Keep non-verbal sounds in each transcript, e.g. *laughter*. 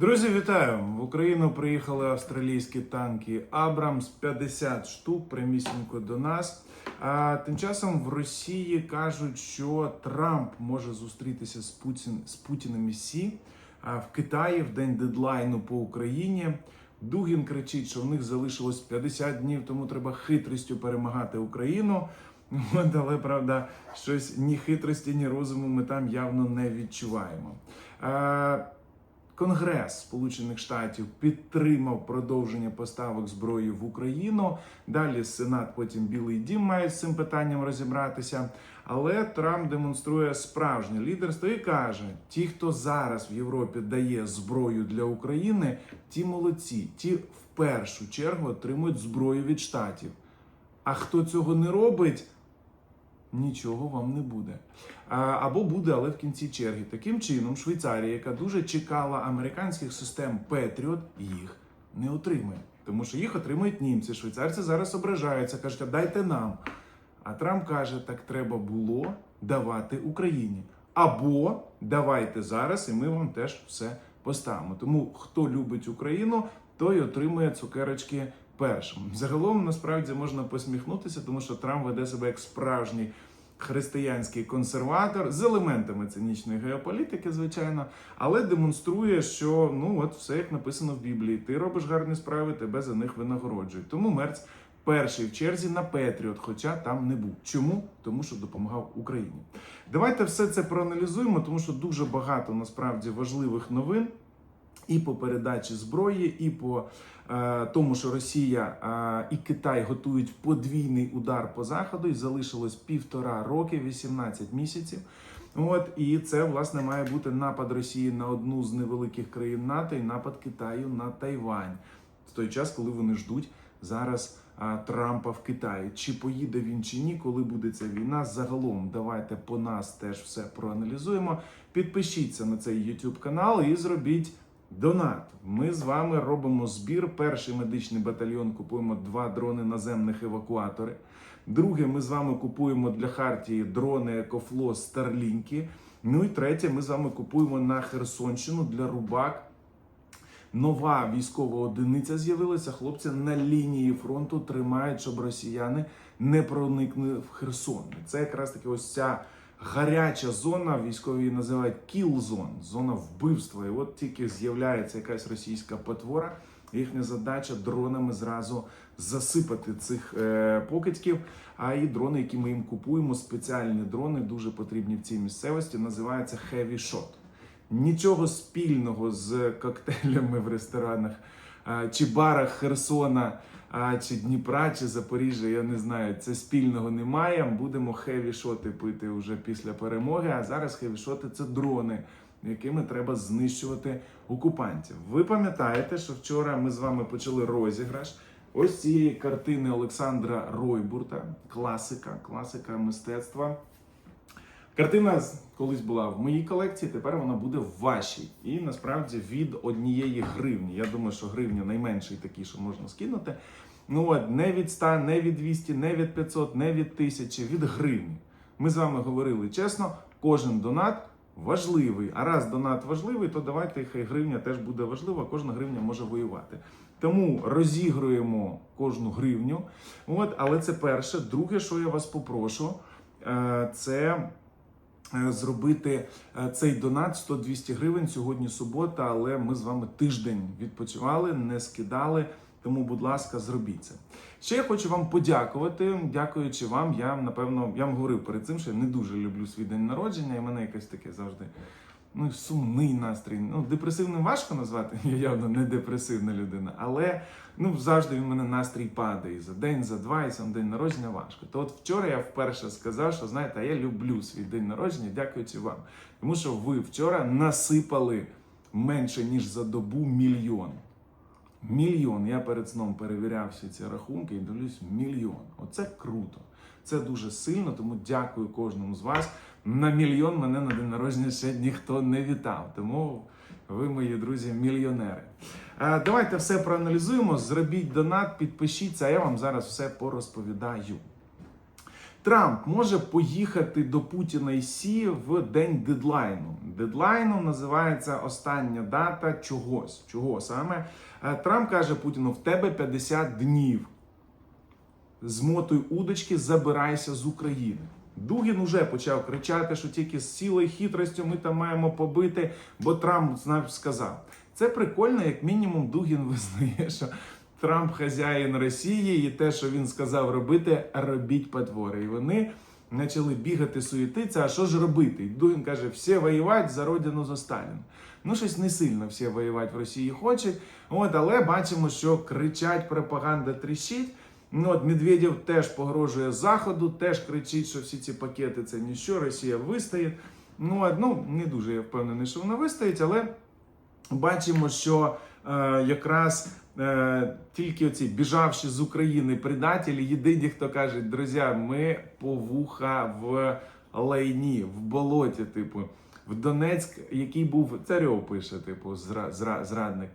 Друзі, вітаю! В Україну приїхали австралійські танки Абрамс 50 штук прямісінько до нас. А тим часом в Росії кажуть, що Трамп може зустрітися з Путін з Путіним і Сі а в Китаї в день дедлайну по Україні. Дугін кричить, що в них залишилось 50 днів, тому треба хитрістю перемагати Україну. Але правда, щось ні хитрості, ні розуму ми там явно не відчуваємо. Конгрес Сполучених Штатів підтримав продовження поставок зброї в Україну. Далі Сенат, потім Білий Дім мають з цим питанням розібратися. Але Трамп демонструє справжнє лідерство і каже: ті, хто зараз в Європі дає зброю для України, ті молодці, ті в першу чергу отримують зброю від штатів. А хто цього не робить, нічого вам не буде. Або буде, але в кінці черги. Таким чином, Швейцарія, яка дуже чекала американських систем Петріот, їх не отримує. Тому що їх отримують німці. Швейцарці зараз ображаються, кажуть, а дайте нам. А Трамп каже, так треба було давати Україні. Або давайте зараз, і ми вам теж все поставимо. Тому хто любить Україну, той отримує цукерочки першим. Загалом насправді можна посміхнутися, тому що Трамп веде себе як справжній християнський консерватор з елементами цинічної геополітики, звичайно, але демонструє, що ну от все як написано в Біблії. Ти робиш гарні справи, тебе за них винагороджують. Тому Мерц перший в черзі на Петріот, хоча там не був. Чому? Тому що допомагав Україні. Давайте все це проаналізуємо, тому що дуже багато насправді важливих новин. І по передачі зброї, і по е, тому, що Росія е, і Китай готують подвійний удар по заходу, і залишилось півтора роки, 18 місяців. От і це власне має бути напад Росії на одну з невеликих країн НАТО і напад Китаю на Тайвань в той час, коли вони ждуть зараз а, Трампа в Китаї. Чи поїде він чи ні, коли буде ця війна? Загалом давайте по нас теж все проаналізуємо. Підпишіться на цей YouTube канал і зробіть. Донат. Ми з вами робимо збір. Перший медичний батальйон купуємо два дрони наземних евакуатори. Друге, ми з вами купуємо для Хартії дрони Екофло Старлінки. Ну і третє, ми з вами купуємо на Херсонщину для Рубак. Нова військова одиниця з'явилася. Хлопці на лінії фронту тримають, щоб росіяни не проникли в Херсон. Це якраз таки ось ця гаряча зона, військові її називають кіл-зон, зона вбивства. І от тільки з'являється якась російська потвора. Їхня задача дронами зразу засипати цих е, покидьків. А і дрони, які ми їм купуємо, спеціальні дрони, дуже потрібні в цій місцевості, називаються Heavy Shot. Нічого спільного з коктейлями в ресторанах а, чи барах Херсона, а, чи Дніпра, чи Запоріжжя, я не знаю, це спільного немає. Будемо хеві-шоти пити вже після перемоги. А зараз хеві-шоти – це дрони, якими треба знищувати окупантів. Ви пам'ятаєте, що вчора ми з вами почали розіграш. Ось цієї картини Олександра Ройбурта, класика, класика мистецтва. Картина колись була в моїй колекції, тепер вона буде в вашій. І насправді від однієї гривні. Я думаю, що гривня найменший такий, що можна скинути. Ну от не від 100, не від 200, не від 500, не від 1000, від гривні. Ми з вами говорили чесно, кожен донат важливий. А раз донат важливий, то давайте хай гривня теж буде важлива, кожна гривня може воювати. Тому розігруємо кожну гривню. От, але це перше. Друге, що я вас попрошу, е, це зробити е, цей донат 100-200 гривень. Сьогодні субота, але ми з вами тиждень відпочивали, не скидали. Тому, будь ласка, зробіть це. Ще я хочу вам подякувати. Дякуючи вам, я напевно я вам говорив перед цим, що я не дуже люблю свій день народження, і мене якесь таке завжди ну, сумний настрій. Ну, депресивним важко назвати. *laughs* Я явно не депресивна людина, але ну завжди в мене настрій падає за день, за два, і сам день народження важко. То от вчора я вперше сказав, що знаєте, я люблю свій день народження, дякуючи вам. Тому що ви вчора насипали менше ніж за добу мільйон. Мільйон. Я перед сном перевіряв всі ці рахунки і дивлюсь, мільйон. Оце круто. Це дуже сильно, тому дякую кожному з вас. На мільйон мене на день народження ще ніхто не вітав. Тому ви, мої друзі, мільйонери. Е, Давайте все проаналізуємо. Зробіть донат, підпишіться, а я вам зараз все порозповідаю. Трамп може поїхати до Путіна і Сі в день дедлайну. Дедлайном називається остання дата чогось. Чого саме? Е, Трамп каже Путіну: в тебе 50 днів. Змотуй удочки, забирайся з України. Дугін уже почав кричати, що тільки з силою хитростю ми там маємо побити, бо Трамп знав, сказав. Це прикольно, як мінімум, Дугін *laughs* визнає, що Трамп хазяїн Росії, і те, що він сказав робити, робіть потвори. І вони почали бігати, суєтитися. А що ж робити? І Дугін каже: всі воювати за родину за Сталіна. Ну, щось не сильно всі воювати в Росії хочуть. От, але бачимо, що кричать, пропаганда тріщить. Ну, от Медведєв теж погрожує Заходу, теж кричить, що всі ці пакети це ніщо, Росія вистоїть. Ну, от, ну, не дуже я впевнений, що вона вистоїть, але бачимо, що е, якраз е, тільки оці біжавші з України предателі, єдині, хто каже, друзі, ми по вуха в лайні, в болоті, типу, в Донецьк, який був царьов пише, типу, зра, зра, зрадник.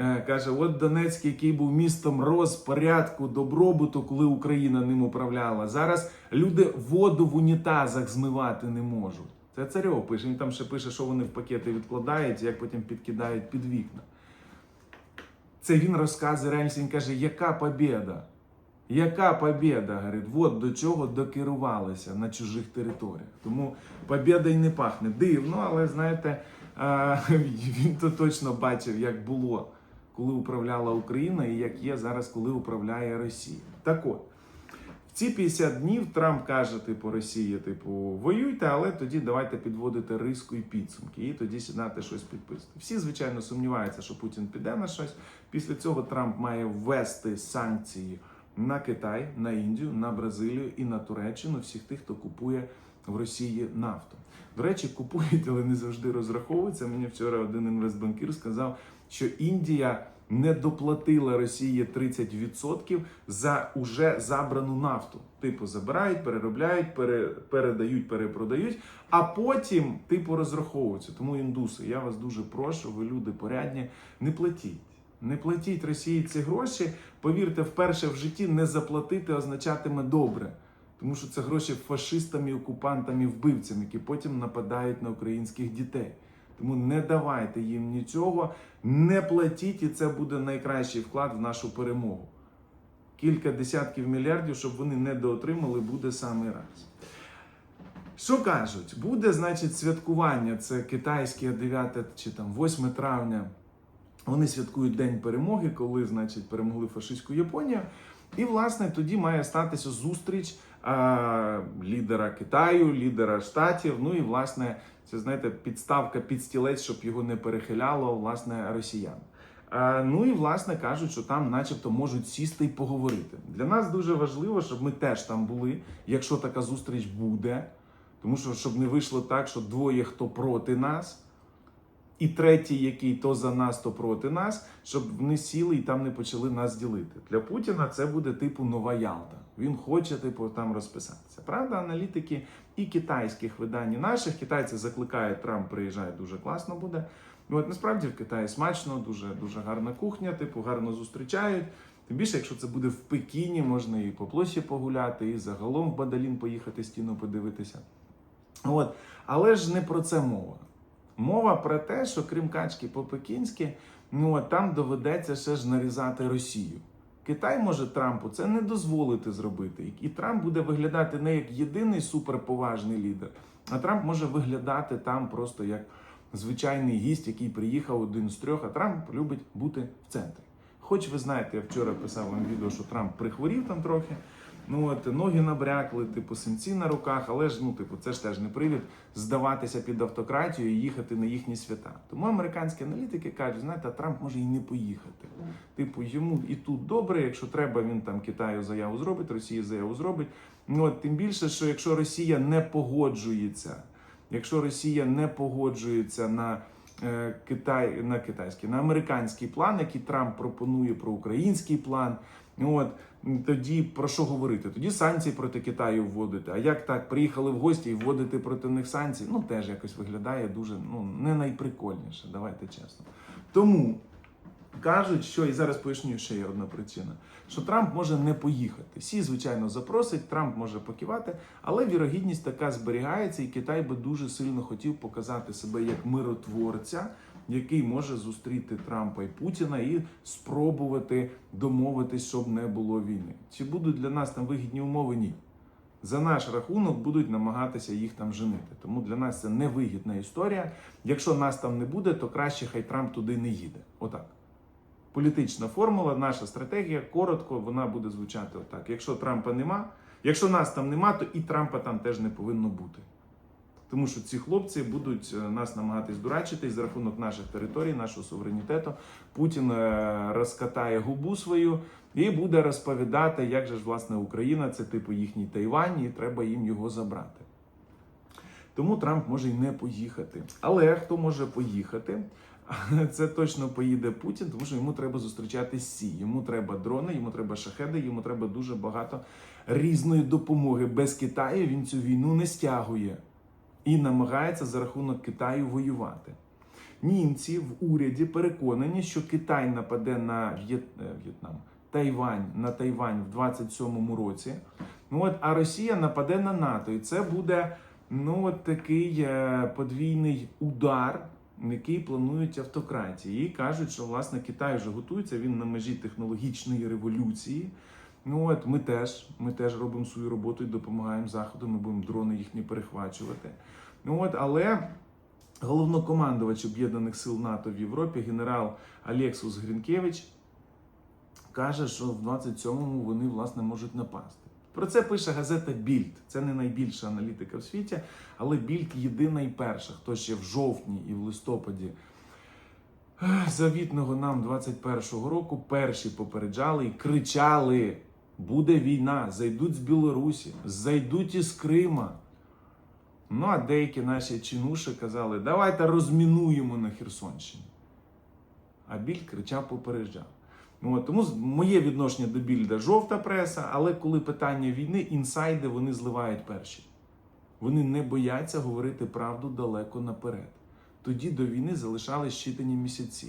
Е, Каже, от Донецьк, який був містом розпорядку, добробуту, коли Україна ним управляла. Зараз люди воду в унітазах змивати не можуть. Це царьов пише. Він там ще пише, що вони в пакети відкладають, як потім підкидають під вікна. Це він розказує реальність, він каже, яка побєда? Яка побєда? Говорить, от до чого докерувалися на чужих територіях. Тому побєда й не пахне. Дивно, але знаєте, *laughs* він то точно бачив, як було, коли управляла Україна, і як є зараз, коли управляє Росія. Так от. В ці 50 днів Трамп каже, типу, Росії, типу, воюйте, але тоді давайте підводити риску і підсумки, і тоді сідати щось підписувати. Всі, звичайно, сумніваються, що Путін піде на щось. Після цього Трамп має ввести санкції на Китай, на Індію, на Бразилію і на Туреччину, всіх тих, хто купує в Росії нафту. До речі, купують, але не завжди розраховуються. Мені вчора один інвестбанкір сказав, що Індія не доплатила Росії 30% за уже забрану нафту. Типу, забирають, переробляють, пере, передають, перепродають, а потім, типу, розраховуються. Тому індуси, я вас дуже прошу, ви люди порядні, не платіть. Не платіть Росії ці гроші. Повірте, вперше в житті не заплатити означатиме добре. Тому що це гроші фашистам і окупантам і вбивцям, які потім нападають на українських дітей. Тому не давайте їм нічого, не платіть, і це буде найкращий вклад в нашу перемогу. Кілька десятків мільярдів, щоб вони не доотримали, буде саме раз. Що кажуть? Буде, значить, святкування. Це китайське 9 чи там 8 травня. Вони святкують День перемоги, коли, значить, перемогли фашистську Японію. І, власне, тоді має статися зустріч а, лідера Китаю, лідера Штатів. Ну і, власне, це знаєте, підставка під стілець, щоб його не перехиляло, власне, росіян. Ну і власне кажуть, що там, начебто, можуть сісти і поговорити. Для нас дуже важливо, щоб ми теж там були, якщо така зустріч буде. Тому що щоб не вийшло так, що двоє хто проти нас, і третій, який то за нас, то проти нас, щоб вони сіли і там не почали нас ділити. Для Путіна це буде типу нова Ялта. Він хоче, типу, там розписатися. Правда, аналітики і китайських видань, і наших китайці закликають Трамп приїжджає, дуже класно буде. І от насправді в Китаї смачно, дуже дуже гарна кухня, типу гарно зустрічають. Тим більше, якщо це буде в Пекіні, можна і по площі погуляти, і загалом в Бадалін поїхати стіну подивитися. От. Але ж не про це мова. Мова про те, що крім качки по-пекінськи, ну там доведеться ще ж нарізати Росію. Китай може Трампу це не дозволити зробити. І Трамп буде виглядати не як єдиний суперповажний лідер, а Трамп може виглядати там просто як звичайний гість, який приїхав один з трьох, а Трамп любить бути в центрі. Хоч ви знаєте, я вчора писав вам відео, що Трамп прихворів там трохи. Ну от ноги набрякли, типу синці на руках, але ж ну, типу, це ж теж не привід здаватися під автократію і їхати на їхні свята. Тому американські аналітики кажуть, знаєте, Трамп може і не поїхати. Типу, йому і тут добре, якщо треба, він там Китаю заяву зробить, Росії заяву зробить. Ну от тим більше, що якщо Росія не погоджується, якщо Росія не погоджується на е, Китай на китайський, на американський план, який Трамп пропонує про український план. От тоді про що говорити? Тоді санкції проти Китаю вводити. А як так приїхали в гості і вводити проти них санкції? Ну теж якось виглядає дуже ну не найприкольніше. Давайте чесно. Тому кажуть, що і зараз поясню ще є одна причина, що Трамп може не поїхати. Сі, звичайно, запросить, Трамп може покивати, але вірогідність така зберігається, і Китай би дуже сильно хотів показати себе як миротворця, який може зустріти Трампа і Путіна і спробувати домовитись, щоб не було війни. Чи будуть для нас там вигідні умови? Ні. За наш рахунок будуть намагатися їх там женити. Тому для нас це невигідна історія. Якщо нас там не буде, то краще хай Трамп туди не їде. Отак. Політична формула, наша стратегія, коротко, вона буде звучати отак. Якщо Трампа нема, якщо нас там нема, то і Трампа там теж не повинно бути. Тому що ці хлопці будуть е, нас намагатись дурачити і за рахунок наших територій, нашого суверенітету. Путін е, розкатає губу свою і буде розповідати, як же ж власне Україна це типу їхній Тайвань, і треба їм його забрати. Тому Трамп може й не поїхати. Але хто може поїхати? *laughs* Це точно поїде Путін, тому що йому треба зустрічати Сі. Йому треба дрони, йому треба шахеди, йому треба дуже багато різної допомоги. Без Китаю він цю війну не стягує і намагається за рахунок Китаю воювати. Німці в уряді переконані, що Китай нападе на е, В'єтнам, Тайвань на Тайвань в 27-му році. Ну от, а Росія нападе на НАТО. І це буде ну, от такий е, подвійний удар, який планують автократії. І кажуть, що власне Китай вже готується, він на межі технологічної революції. Ну от ми теж, ми теж робимо свою роботу і допомагаємо заходу. Ми будемо дрони їхні перехвачувати. Ну от, але головнокомандувач Об'єднаних сил НАТО в Європі, генерал Алексус Грінкевич, каже, що в 27-му вони власне можуть напасти. Про це пише газета Більд. Це не найбільша аналітика в світі, але Більд єдина і перша, хто ще в жовтні і в листопаді завітного нам 21-го року перші попереджали і кричали: буде війна, зайдуть з Білорусі, зайдуть із Крима. Ну, а деякі наші чинуші казали, давайте розмінуємо на Херсонщині. А Біль кричав, попереджав. Ну, от, тому моє відношення до Більда жовта преса, але коли питання війни, інсайди вони зливають перші. Вони не бояться говорити правду далеко наперед. Тоді до війни залишались щитані місяці.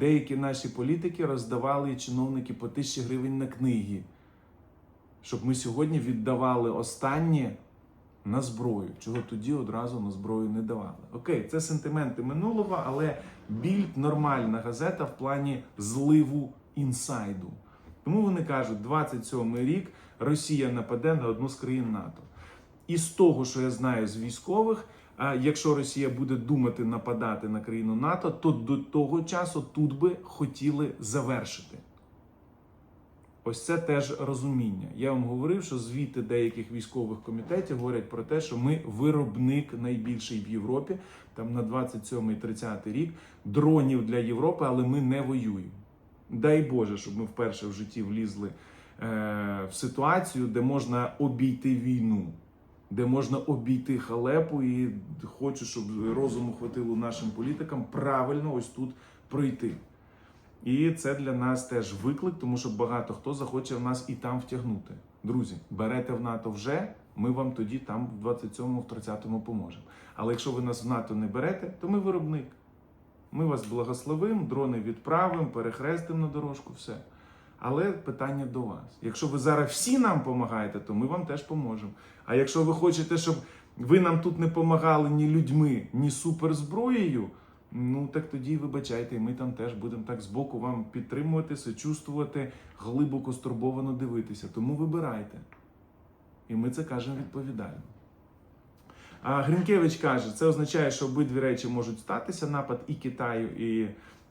Деякі наші політики роздавали чиновники по тисячі гривень на книги, щоб ми сьогодні віддавали останнє на зброю, чого тоді одразу на зброю не давали. Окей, це сентименти минулого, але більд нормальна газета в плані зливу інсайду. Тому вони кажуть, 27 рік Росія нападе на одну з країн НАТО. І з того, що я знаю з військових, а якщо Росія буде думати нападати на країну НАТО, то до того часу тут би хотіли завершити. Ось це теж розуміння. Я вам говорив, що звіти деяких військових комітетів говорять про те, що ми виробник найбільший в Європі, там на 27-30 рік дронів для Європи, але ми не воюємо. Дай Боже, щоб ми вперше в житті влізли е, в ситуацію, де можна обійти війну, де можна обійти халепу, і хочу, щоб розуму хватило нашим політикам правильно ось тут пройти. І це для нас теж виклик, тому що багато хто захоче в нас і там втягнути. Друзі, берете в НАТО вже, ми вам тоді там в 27-му, в 30-му поможемо. Але якщо ви нас в НАТО не берете, то ми виробник. Ми вас благословимо, дрони відправимо, перехрестимо на дорожку, все. Але питання до вас. Якщо ви зараз всі нам допомагаєте, то ми вам теж поможемо. А якщо ви хочете, щоб ви нам тут не допомагали ні людьми, ні суперзброєю, ну так тоді вибачайте, ми там теж будемо так збоку вам підтримувати, сочувствувати, глибоко стурбовано дивитися. Тому вибирайте. І ми це кажемо відповідально. А Гринкевич каже, це означає, що обидві речі можуть статися: напад і Китаю, і,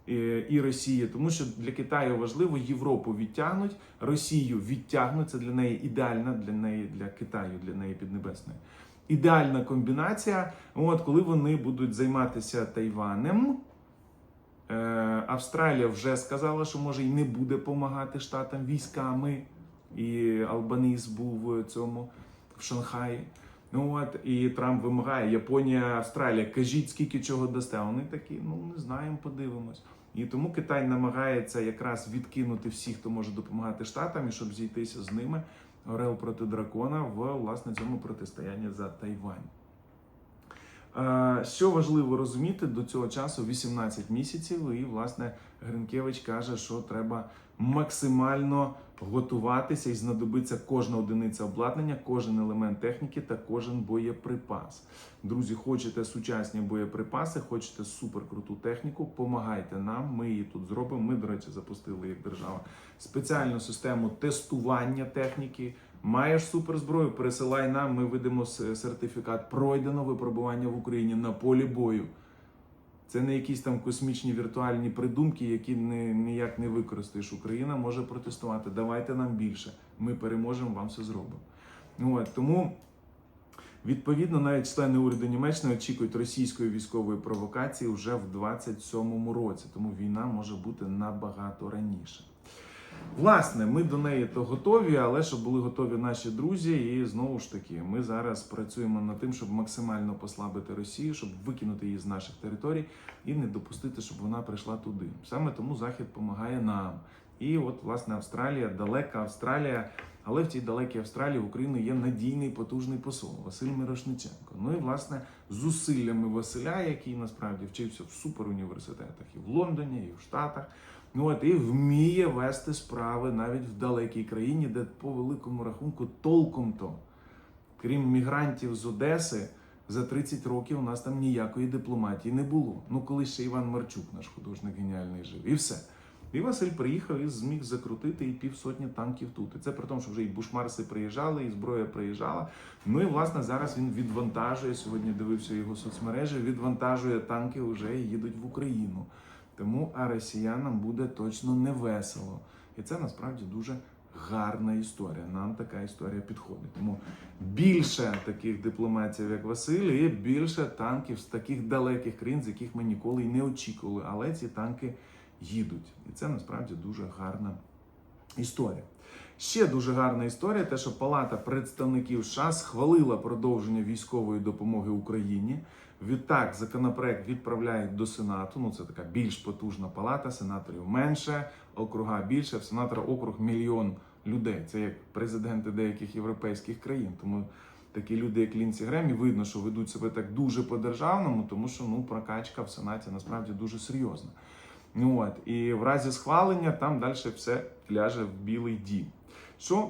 і, і Росії, тому що для Китаю важливо Європу відтягнуть, Росію відтягнуть. Це для неї ідеальна, для неї для Китаю, для неї піднебесної. Ідеальна комбінація. От коли вони будуть займатися Тайванем. Е, Австралія вже сказала, що може і не буде допомагати штатам військами. І Албаніс був в цьому в Шанхаї. Ну от і Трамп вимагає Японія, Австралія, кажіть, скільки чого дасте. Вони такі, ну не знаємо, подивимось. І тому Китай намагається якраз відкинути всіх, хто може допомагати штатам, і щоб зійтися з ними Орел проти дракона в власне цьому протистоянні за Тайвань. Е, Що важливо розуміти, до цього часу 18 місяців, і власне Гринкевич каже, що треба максимально готуватися і знадобиться кожна одиниця обладнання, кожен елемент техніки та кожен боєприпас. Друзі, хочете сучасні боєприпаси, хочете суперкруту техніку, помагайте нам. Ми її тут зробимо. Ми, до речі, запустили як держава спеціальну систему тестування техніки. Маєш суперзброю, пересилай нам. Ми видамо с- сертифікат. Пройдено випробування в Україні на полі бою. Це не якісь там космічні віртуальні придумки, які не, ніяк не використаєш. Україна може протестувати. Давайте нам більше. Ми переможемо, вам все зробимо. От, тому, відповідно, навіть члени уряду Німеччини очікують російської військової провокації вже в 27-му році. Тому війна може бути набагато раніше. Власне, ми до неї то готові, але щоб були готові наші друзі, і знову ж таки, ми зараз працюємо над тим, щоб максимально послабити Росію, щоб викинути її з наших територій і не допустити, щоб вона прийшла туди. Саме тому Захід допомагає нам. І от, власне, Австралія, далека Австралія, але в тій далекій Австралії в Україну є надійний потужний посол Василь Мирошниченко. Ну і власне зусиллями Василя, який насправді вчився в суперуніверситетах і в Лондоні, і в Штатах. Ну от і вміє вести справи навіть в далекій країні, де по великому рахунку толком то, крім мігрантів з Одеси, за 30 років у нас там ніякої дипломатії не було. Ну коли ще Іван Марчук, наш художник геніальний жив, і все. І Василь приїхав і зміг закрутити і півсотні танків тут. І це при тому, що вже і бушмарси приїжджали, і зброя приїжджала. Ну і власне зараз він відвантажує. Сьогодні дивився його соцмережі. Відвантажує танки вже і їдуть в Україну. Тому а росіянам буде точно не весело. І це насправді дуже гарна історія. Нам така історія підходить. Тому більше таких дипломатів, як Василь, і більше танків з таких далеких країн, з яких ми ніколи й не очікували. Але ці танки їдуть. І це насправді дуже гарна історія. Ще дуже гарна історія, те, що Палата представників США схвалила продовження військової допомоги Україні. Відтак, законопроект відправляють до Сенату. Ну, це така більш потужна палата, сенаторів менше, округа більше. В сенатора округ мільйон людей. Це як президенти деяких європейських країн. Тому такі люди, як Лінсі Грем, і видно, що ведуть себе так дуже по-державному, тому що ну, прокачка в Сенаті насправді дуже серйозна. Ну от, і в разі схвалення там далі все ляже в білий дім. Що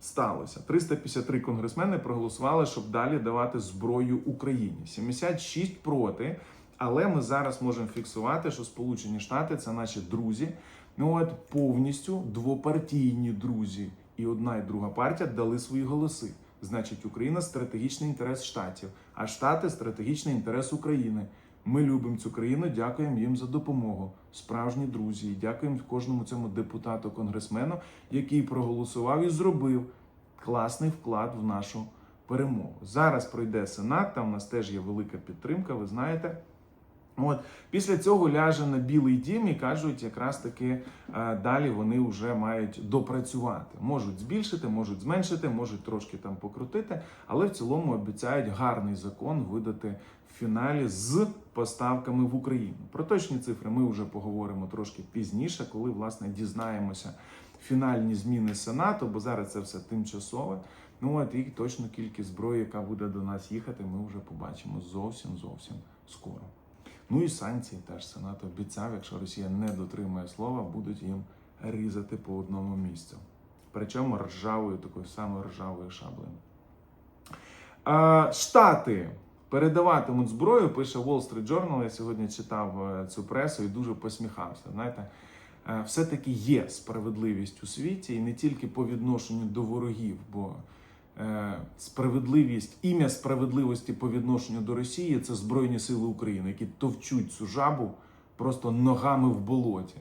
сталося? 353 конгресмени проголосували, щоб далі давати зброю Україні. 76 проти. Але ми зараз можемо фіксувати, що Сполучені Штати це наші друзі. Ну от повністю двопартійні друзі. І одна і друга партія дали свої голоси. Значить, Україна стратегічний інтерес штатів, а Штати стратегічний інтерес України. Ми любимо цю країну, дякуємо їм за допомогу. Справжні друзі, і дякуємо кожному цьому депутату конгресмену, який проголосував і зробив класний вклад в нашу перемогу. Зараз пройде Сенат, там у нас теж є велика підтримка, ви знаєте. От після цього ляже на білий дім і кажуть, якраз таки е, далі вони вже мають допрацювати. Можуть збільшити, можуть зменшити, можуть трошки там покрутити, але в цілому обіцяють гарний закон видати в фіналі з поставками в Україну. Про точні цифри ми вже поговоримо трошки пізніше, коли власне дізнаємося фінальні зміни Сенату, бо зараз це все тимчасове. Ну от і точно кількість зброї, яка буде до нас їхати, ми вже побачимо зовсім зовсім скоро. Ну і санкції теж Сенат обіцяв, якщо Росія не дотримує слова, будуть їм різати по одному місцю. Причому ржавою, такою самою ржавою шаблею. Штати передаватимуть зброю, пише Wall Street Journal. Я сьогодні читав е, цю пресу і дуже посміхався. Знаєте, е, все-таки є справедливість у світі, і не тільки по відношенню до ворогів, бо е, справедливість, ім'я справедливості по відношенню до Росії це Збройні Сили України, які товчуть цю жабу просто ногами в болоті.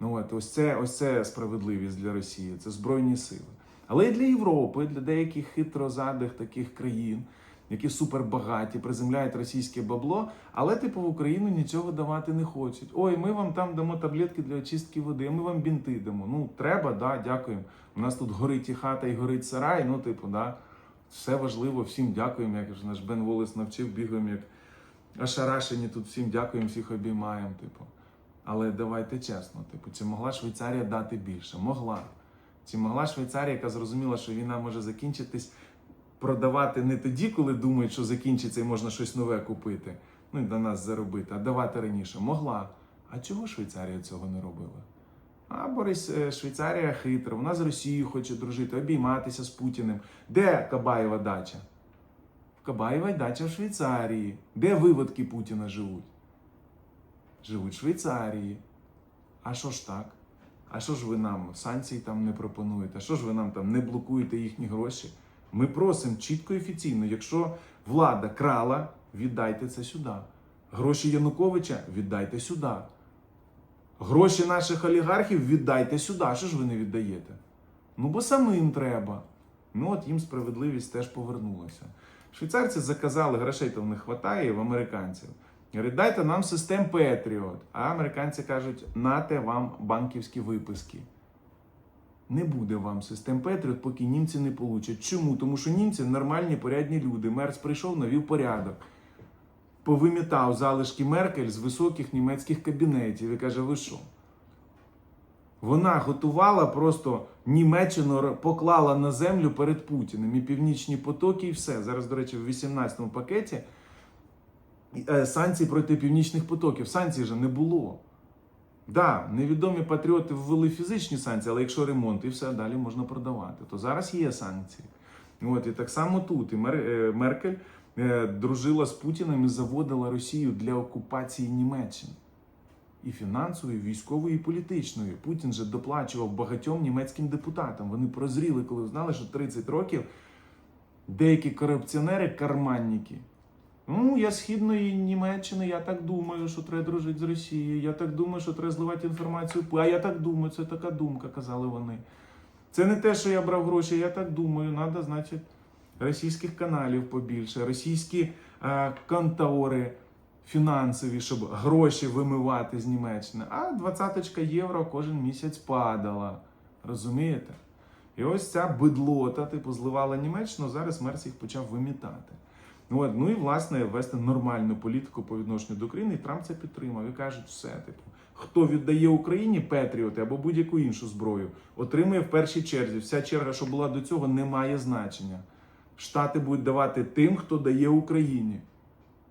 Ну от ось це, ось це справедливість для Росії, це Збройні Сили. Але і для Європи, для деяких хитрозадих таких країн, які супербагаті, приземляють російське бабло, але типу в Україну нічого давати не хочуть. Ой, ми вам там дамо таблетки для очистки води, ми вам бінти дамо. Ну, треба, да, дякуємо. У нас тут горить і хата, і горить сарай. Ну, типу, да, все важливо, всім дякуємо, як же наш Бен Волес навчив, бігаємо як ошарашені тут всім дякуємо, всіх обіймаємо. Типу. Але давайте чесно, типу, чи могла Швейцарія дати більше? Могла. Чи могла Швейцарія, яка зрозуміла, що війна може закінчитись, продавати не тоді, коли думають, що закінчиться і можна щось нове купити, ну і до нас заробити, а давати раніше? Могла. А чого Швейцарія цього не робила? А Борис е, Швейцарія хитра, вона з Росією хоче дружити, обійматися з Путіним. Де Кабаєва дача? Кабаєва дача в Швейцарії. Де виводки Путіна живуть? Живуть в Швейцарії. А що ж так? А що ж ви нам санкції там не пропонуєте? А що ж ви нам там не блокуєте їхні гроші? Ми просимо чітко і офіційно, якщо влада крала, віддайте це сюди. Гроші Януковича віддайте сюди. Гроші наших олігархів віддайте сюди. Що ж ви не віддаєте? Ну, бо самим треба. Ну, от їм справедливість теж повернулася. Швейцарці заказали, грошей то в них вистачає в американців. Говорять, дайте нам систем Петріот. А американці кажуть, нате вам банківські виписки. Не буде вам систем Петріот, поки німці не получать. Чому? Тому що німці нормальні, порядні люди. Мерц прийшов, навів порядок. Повимітав залишки Меркель з високих німецьких кабінетів і каже: ви що? Вона готувала просто Німеччину поклала на землю перед Путіним і північні потоки, і все. Зараз, до речі, в 18-му пакеті е, санкцій проти північних потоків. Санкцій же не було. Да, невідомі патріоти ввели фізичні санкції, але якщо ремонт і все далі можна продавати, то зараз є санкції. От і так само тут. І е, Меркель е, дружила з Путіним і заводила Росію для окупації Німеччини. І фінансової, і військової, і політичної. Путін же доплачував багатьом німецьким депутатам. Вони прозріли, коли знали, що 30 років деякі корупціонери, карманники. Ну, я східної Німеччини, я так думаю, що треба дружити з Росією. Я так думаю, що треба зливати інформацію. А я так думаю, це така думка, казали вони. Це не те, що я брав гроші, я так думаю. Надо, значить, російських каналів побільше, російські е, контори фінансові, щоб гроші вимивати з Німеччини. А 20 євро кожен місяць падала. Розумієте? І ось ця бидлота, типу, зливала Німеччину, зараз Мерс їх почав вимітати. Ну, от, ну і власне вести нормальну політику по відношенню до України, і Трамп це підтримав. І кажуть, все, типу, хто віддає Україні Петріоти або будь-яку іншу зброю, отримує в першій черзі. Вся черга, що була до цього, не має значення. Штати будуть давати тим, хто дає Україні.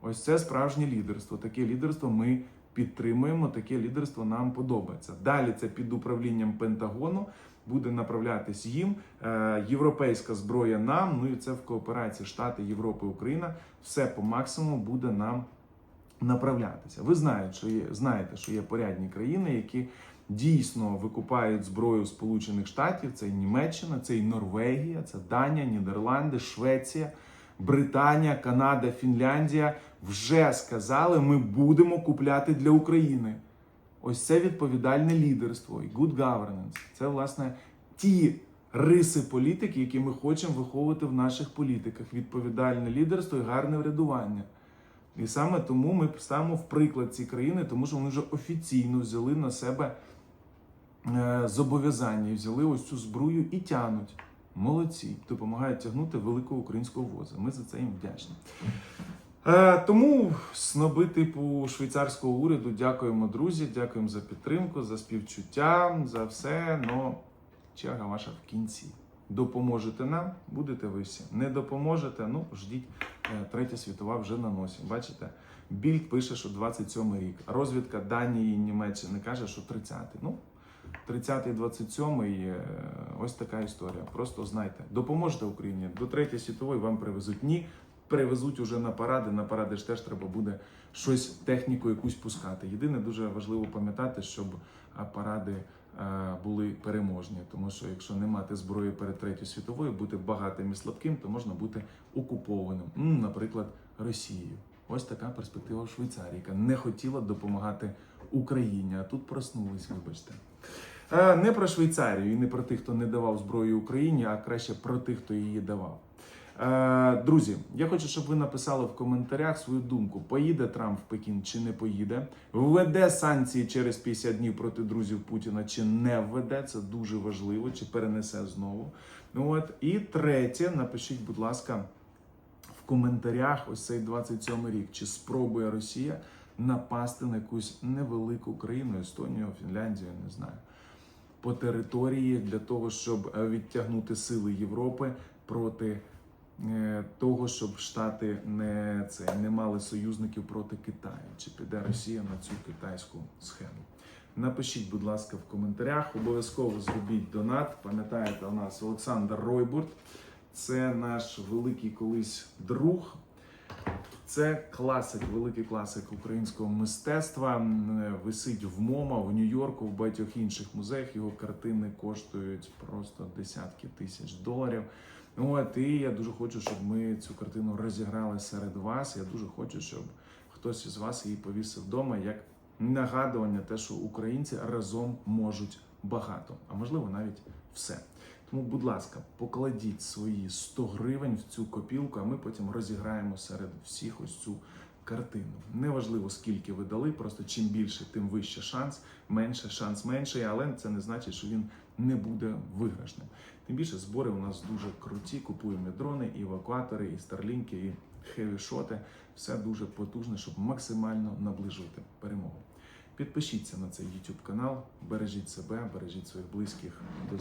Ось це справжнє лідерство. Таке лідерство ми підтримуємо, таке лідерство нам подобається. Далі це під управлінням Пентагону буде направлятись їм. Е, європейська зброя нам. Ну і це в кооперації Штати, Європи, Україна. Все по максимуму буде нам направлятися. Ви знаєте, що є, знаєте, що є порядні країни, які дійсно викупають зброю Сполучених Штатів. Це і Німеччина, це і Норвегія, це Данія, Нідерланди, Швеція. Британія, Канада, Фінляндія вже сказали, ми будемо купляти для України. Ось це відповідальне лідерство і good governance. Це, власне, ті риси політики, які ми хочемо виховувати в наших політиках. Відповідальне лідерство і гарне врядування. І саме тому ми ставимо в приклад ці країни, тому що вони вже офіційно взяли на себе е, зобов'язання і взяли ось цю зброю і тянуть. Молодці, допомагають тягнути великого українського воза. Ми за це їм вдячні. Е, тому сноби типу швейцарського уряду дякуємо, друзі, дякуємо за підтримку, за співчуття, за все. Но черга ваша в кінці. Допоможете нам, будете ви всі. Не допоможете, ну ждіть, е, третя світова вже на носі. Бачите? Більд пише, що 27 рік. Розвідка Данії Німеччини каже, що 30-й. Ну, 30-й, 27-й, е, ось така історія. Просто знайте, допоможете Україні до третьої світової вам привезуть. Ні, привезуть уже на паради. На паради ж теж треба буде щось техніку якусь пускати. Єдине дуже важливо пам'ятати, щоб паради були переможні. Тому що якщо не мати зброї перед третьою світовою, бути багатим і слабким, то можна бути окупованим, наприклад, Росією. Ось така перспектива в Швейцарії, яка не хотіла допомагати Україні, а тут проснулись, вибачте. Е, Не про Швейцарію і не про тих, хто не давав зброю Україні, а краще про тих, хто її давав. Е, Друзі, я хочу, щоб ви написали в коментарях свою думку: поїде Трамп в Пекін чи не поїде, введе санкції через 50 днів проти друзів Путіна, чи не введе. Це дуже важливо, чи перенесе знову. Ну от і третє, напишіть, будь ласка, в коментарях ось цей 27 рік, чи спробує Росія напасти на якусь невелику країну, Естонію, Фінляндію, не знаю, по території для того, щоб е, відтягнути сили Європи проти того, щоб Штати не, це, не мали союзників проти Китаю, чи піде Росія на цю китайську схему. Напишіть, будь ласка, в коментарях. Обов'язково зробіть донат. Пам'ятаєте, у нас Олександр Ройбурт. Це наш великий колись друг. Це класик, великий класик українського мистецтва. Висить в МОМА, в Нью-Йорку, в багатьох інших музеях. Його картини коштують просто десятки тисяч доларів. От і я дуже хочу, щоб ми цю картину розіграли серед вас. Я дуже хочу, щоб хтось із вас її повісив вдома як нагадування, те, що українці разом можуть багато, а можливо навіть все. Тому, будь ласка, покладіть свої 100 гривень в цю копілку, а ми потім розіграємо серед всіх ось цю картину. Неважливо, скільки ви дали, просто чим більше, тим вище шанс, менше шанс менший, але це не значить, що він не буде виграшним. Тим більше збори у нас дуже круті. Купуємо і дрони, і евакуатори, і старлінки, і хевішоти. Все дуже потужне, щоб максимально наближувати перемогу. Підпишіться на цей YouTube канал, бережіть себе, бережіть своїх близьких.